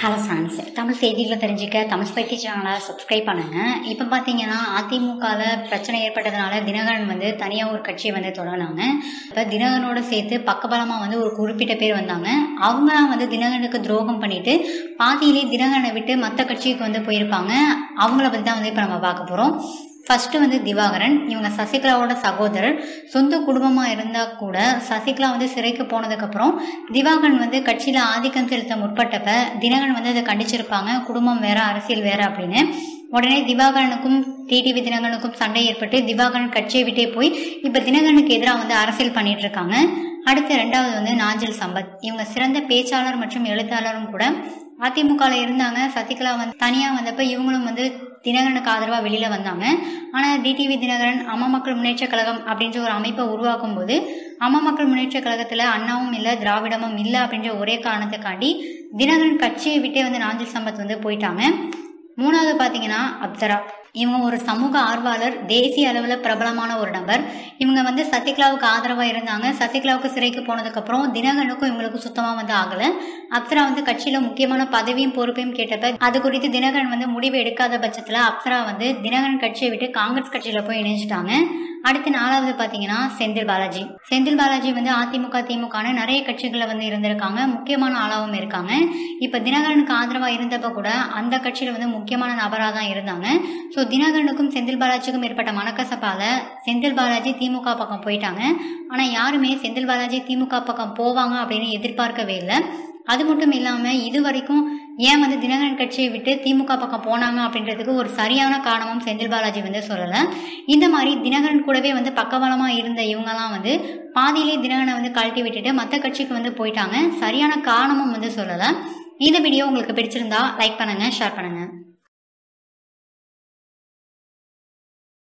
Hello friends Tamil செய்திகளை தெரிஞ்சுக்க Tamil spicy சேனலை சப்ஸ்கிரைப் பண்ணுங்கள் இப்போ பார்த்தீங்கன்னா அதிமுகவில் பிரச்சனை ஏற்பட்டதுனால தினகரன் வந்து தனியாக ஒரு கட்சியை வந்து தொடங்கினாங்க. இப்போ தினகரனோட சேர்த்து பக்கபலமாக வந்து ஒரு குறிப்பிட்ட பேர் வந்தாங்க. அவங்களாம் வந்து தினகரனுக்கு துரோகம் பண்ணிட்டு பாதியிலே தினகரனை விட்டு மற்ற கட்சிக்கு வந்து போயிருப்பாங்க. அவங்கள பற்றி தான் வந்து இப்போ நம்ம பார்க்க போகிறோம் ஃபர்ஸ்ட் வந்து திவாகரன் இவங்க சசிகலாவோட சகோதரர். சொந்த குடும்பமாக இருந்தால் கூட சசிகலா வந்து சிறைக்கு போனதுக்கப்புறம் திவாகரன் வந்து கட்சியில் ஆதிக்கம் செலுத்த முற்பட்டப்ப தினகரன் வந்து அதை கண்டிச்சிருப்பாங்க. குடும்பம் வேற அரசியல் வேற அப்படின்னு. உடனே திவாகரனுக்கும் டிடிவி தினகரனுக்கும் சண்டை ஏற்பட்டு திவாகரன் கட்சியை விட்டே போய் இப்போ தினகரனுக்கு எதிராக வந்து அரசியல் பண்ணிட்டு இருக்காங்க. அடுத்து ரெண்டாவது வந்து நாஞ்சல் சம்பத். இவங்க சிறந்த பேச்சாளர் மற்றும் எழுத்தாளரும் கூட அதிமுகவில் இருந்தாங்க. சசிகலா வந்து தனியாக வந்தப்ப இவங்களும் வந்து தினகரனுக்கு ஆதரவாக வெளியில் வந்தாங்க. ஆனால் டிடிவி தினகரன் அம்மா மக்கள் முன்னேற்ற கழகம் அப்படின்ற ஒரு அமைப்பை உருவாக்கும் போது அம்மா மக்கள் முன்னேற்ற கழகத்தில் அண்ணாவும் இல்லை திராவிடமும் இல்லை அப்படின்ற ஒரே காரணத்துக்காண்டி தினகரன் கட்சியை விட்டே வந்து நாஞ்சில் சம்பத் வந்து போயிட்டாங்க. மூணாவது பார்த்தீங்கன்னா அப்சரா. இவங்க ஒரு சமூக ஆர்வலர் தேசிய அளவில் பிரபலமான ஒரு நபர். இவங்க வந்து சசிகலாவுக்கு ஆதரவாக இருந்தாங்க. சசிகலாவுக்கு சிறைக்கு போனதுக்கப்புறம் தினகனுக்கும் இவங்களுக்கும் சுத்தமாக வந்து ஆகலை. அப்சரா வந்து கட்சியில் முக்கியமான பதவியும் பொறுப்பையும் கேட்டப்ப அது குறித்து தினகரன் வந்து முடிவு எடுக்காத பட்சத்தில் அப்சரா வந்து தினகரன் கட்சியை விட்டு காங்கிரஸ் கட்சியில் போய் இணைஞ்சிட்டாங்க. அடுத்து நாலாவது பார்த்தீங்கன்னா செந்தில் பாலாஜி. செந்தில் பாலாஜி வந்து அதிமுக திமுகன்னு நிறைய கட்சிகளில் வந்து இருந்திருக்காங்க. முக்கியமான ஆளாகவும் இருக்காங்க. இப்போ தினகரனுக்கு ஆதரவாக இருந்தப்ப கூட அந்த கட்சியில் வந்து முக்கியமான நபராக தான் இருந்தாங்க. ஸோ தினகரனுக்கும் செந்தில் பாலாஜிக்கும் ஏற்பட்ட மனக்கசப்பால செந்தில் பாலாஜி திமுக பக்கம் போயிட்டாங்க. ஆனால் யாருமே செந்தில் பாலாஜி திமுக பக்கம் போவாங்க அப்படின்னு எதிர்பார்க்கவே இல்லை. அது மட்டும் இல்லாமல் இது வரைக்கும் ஏன் வந்து தினகரன் கட்சியை விட்டு திமுக பக்கம் போனாங்க அப்படின்றதுக்கு ஒரு சரியான காரணமும் செந்தில் பாலாஜி வந்து சொல்லலை. இந்த மாதிரி தினகரன் கூடவே வந்து பக்கபலமாக இருந்த இவங்கெல்லாம் வந்து பாதியிலே தினகரனை வந்து கழட்டி விட்டுட்டு மற்ற கட்சிக்கு வந்து போயிட்டாங்க. சரியான காரணமும் வந்து சொல்லலை. இந்த வீடியோ உங்களுக்கு பிடிச்சிருந்தா லைக் பண்ணுங்கள் ஷேர் பண்ணுங்கள்